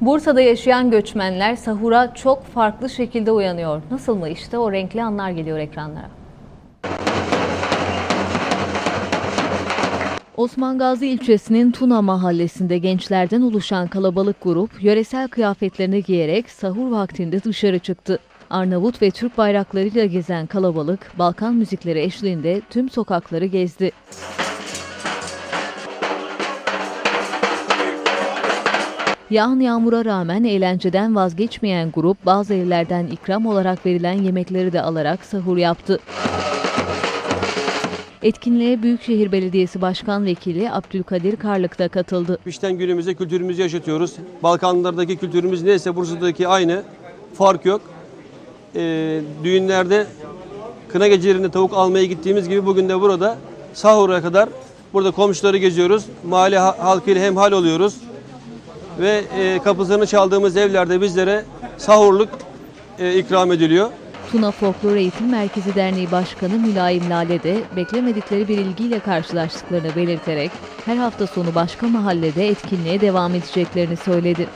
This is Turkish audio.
Bursa'da yaşayan göçmenler sahura çok farklı şekilde uyanıyor. Nasıl mı işte o renkli anlar geliyor ekranlara. Osman Gazi ilçesinin Tuna mahallesinde gençlerden oluşan kalabalık grup yöresel kıyafetlerini giyerek sahur vaktinde dışarı çıktı. Arnavut ve Türk bayraklarıyla gezen kalabalık Balkan müzikleri eşliğinde tüm sokakları gezdi. Yağan yağmura rağmen eğlenceden vazgeçmeyen grup bazı evlerden ikram olarak verilen yemekleri de alarak sahur yaptı. Etkinliğe Büyükşehir Belediyesi Başkan Vekili Abdülkadir Karlık da katıldı. Geçmişten günümüze kültürümüzü yaşatıyoruz. Balkanlardaki kültürümüz neyse Bursa'daki aynı. Fark yok. Ee, düğünlerde kına gecelerinde tavuk almaya gittiğimiz gibi bugün de burada sahura kadar burada komşuları geziyoruz. Mahalle ha- halkıyla hemhal oluyoruz. Ve e, kapısını çaldığımız evlerde bizlere sahurluk e, ikram ediliyor. Tuna Folklor Eğitim Merkezi Derneği Başkanı Mülayim Lale de beklemedikleri bir ilgiyle karşılaştıklarını belirterek her hafta sonu başka mahallede etkinliğe devam edeceklerini söyledi.